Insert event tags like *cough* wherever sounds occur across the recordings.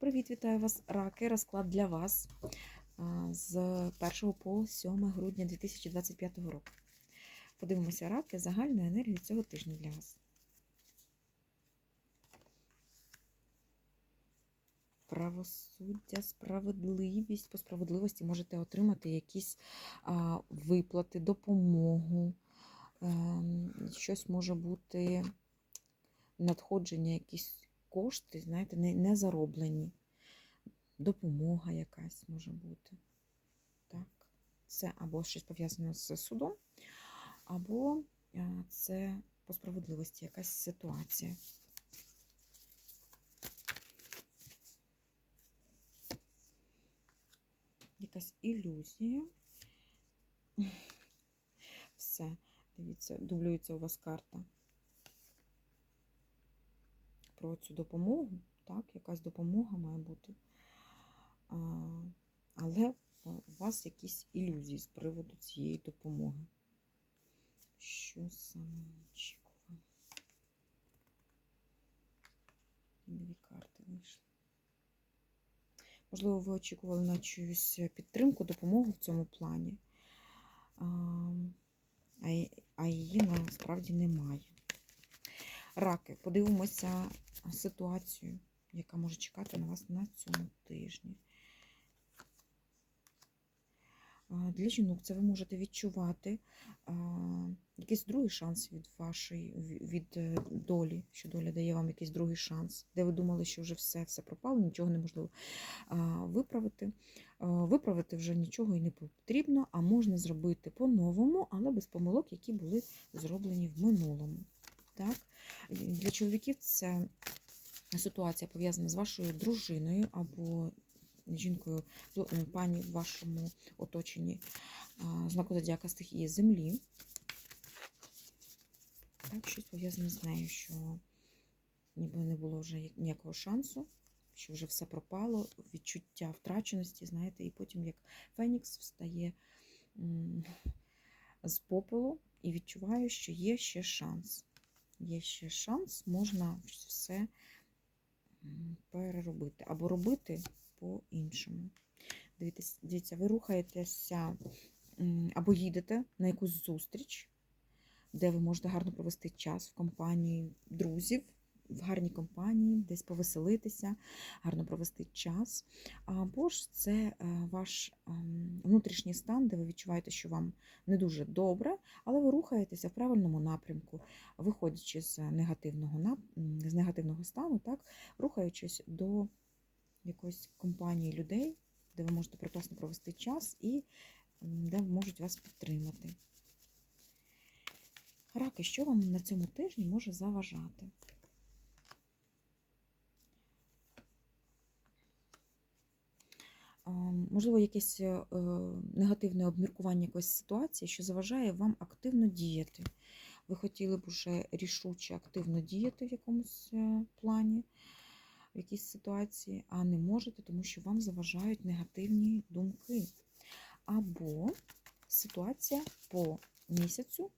Привіт, вітаю вас, раки. Розклад для вас з 1 по 7 грудня 2025 року. Подивимося раки, загальну енергію цього тижня для вас. Правосуддя, справедливість. По справедливості можете отримати якісь а, виплати, допомогу. Ем, щось може бути надходження, якісь кошти, знаєте, не, не зароблені. Допомога якась може бути. Так. Це або щось пов'язане з судом, або це по справедливості якась ситуація. Якась ілюзія. Все, дивіться, дублюється у вас карта про цю допомогу, так, якась допомога має бути. А, але у вас якісь ілюзії з приводу цієї допомоги. Що саме очікувано? Дві карти вийшли. Можливо, ви очікували на чиюсь підтримку, допомогу в цьому плані, а її насправді немає. Раки, подивимося ситуацію, яка може чекати на вас на цьому тижні. Для жінок це ви можете відчувати якийсь другий шанс від вашої від е, долі, що доля дає вам якийсь другий шанс, де ви думали, що вже все все пропало, нічого неможливо виправити. Виправити вже нічого і не потрібно, а можна зробити по-новому, але без помилок, які були зроблені в минулому. Так? Для чоловіків це ситуація пов'язана з вашою дружиною або жінкою, пані в вашому оточенні знаку зодіака стихії землі. Так, щось пов'язане з нею, що ніби не було вже ніякого шансу, що вже все пропало, відчуття втраченості, знаєте, і потім, як Фенікс встає з попелу і відчуває, що є ще шанс. Є ще шанс, можна все переробити або робити по-іншому. Дивіться, ви рухаєтеся або їдете на якусь зустріч, де ви можете гарно провести час в компанії друзів, в гарній компанії, десь повеселитися, гарно провести час. Або ж це е, ваш ем, внутрішній стан, де ви відчуваєте, що вам не дуже добре, але ви рухаєтеся в правильному напрямку, виходячи з негативного з негативного стану, так, рухаючись до якоїсь компанії людей, де ви можете прекрасно провести час і де можуть вас підтримати. Раки, що вам на цьому тижні може заважати? Можливо, якесь е, негативне обміркування якоїсь ситуації, що заважає вам активно діяти. Ви хотіли б уже рішуче активно діяти в якомусь е, плані, в якійсь ситуації, а не можете, тому що вам заважають негативні думки. Або ситуація по місяцю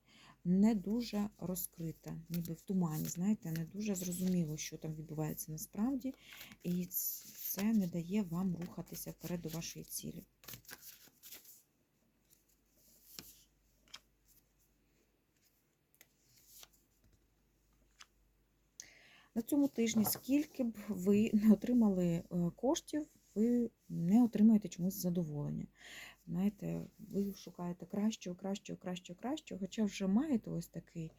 не дуже розкрита, ніби в тумані, знаєте, не дуже зрозуміло, що там відбувається насправді, і це не дає вам рухатися вперед до вашої цілі. На цьому тижні, скільки б ви не отримали е, коштів, ви не отримаєте чомусь задоволення. Знаєте, ви шукаєте кращого, кращого, кращого, кращого, хоча вже маєте ось такий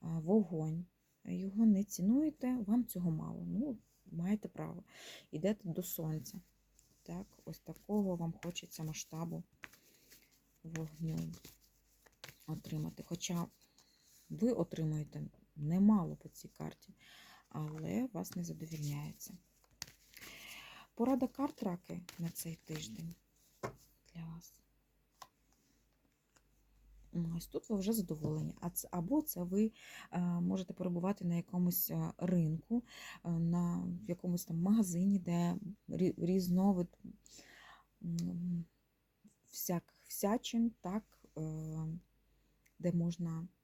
вогонь, його не цінуєте, вам цього мало. Ну, маєте право. Йдете до сонця. Так, Ось такого вам хочеться масштабу вогню отримати. Хоча ви отримуєте немало по цій карті, але вас не задовільняється. Порада карт раки на цей тиждень для вас. Ось тут ви вже задоволені. Або це ви е, можете перебувати на якомусь е, ринку, на на якомусь там магазині, де різновид всяк всячин, так, де можна е,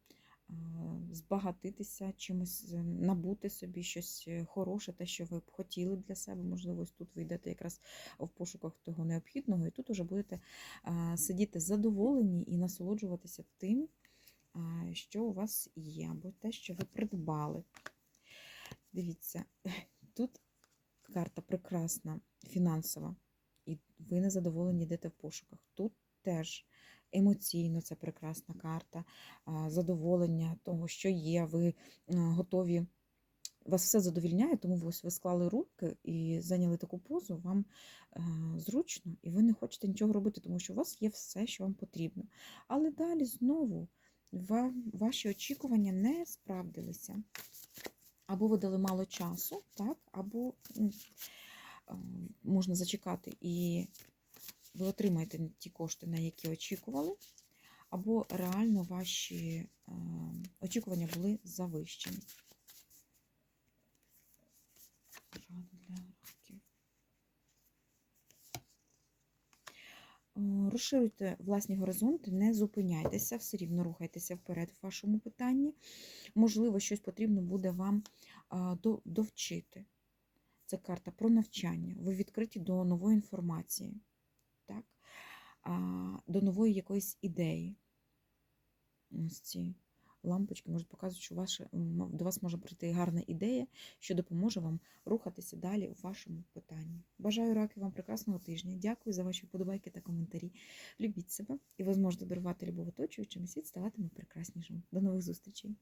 збагатитися, чимось е, набути собі щось е, хороше, те, що ви б хотіли для себе. Можливо, ось тут ви йдете якраз в пошуках того необхідного, і тут уже будете е, сидіти задоволені і насолоджуватися тим, е, що у вас є, або те, що ви придбали. Дивіться, *laughs* тут карта прекрасна, фінансова, і ви незадоволені йдете в пошуках. Тут теж емоційно це прекрасна карта, задоволення того, що є, ви готові. Вас все задовільняє, тому ви ось ви склали руки і зайняли таку позу, вам е, зручно, і ви не хочете нічого робити, тому що у вас є все, що вам потрібно. Але далі знову ва- ваші очікування не справдилися. Або ви дали мало часу, так, або е, можна зачекати і ви отримаєте ті кошти, на які очікували, або реально ваші е, очікування були завищені. Е, Розширюйте власні горизонти, не зупиняйтеся, все рівно рухайтеся вперед в вашому питанні. Можливо, щось потрібно буде вам до- довчити. Це карта про навчання. Ви відкриті до нової інформації, до нової якоїсь ідеї. Ось ці лампочки можуть показувати, що ваше, до вас може прийти гарна ідея, що допоможе вам рухатися далі у вашому питанні. Бажаю раки вам прекрасного тижня. Дякую за ваші вподобайки та коментарі. Любіть себе, і ви зможете дарувати любов оточуючим, і світ ставатиме прекраснішим. До нових зустрічей!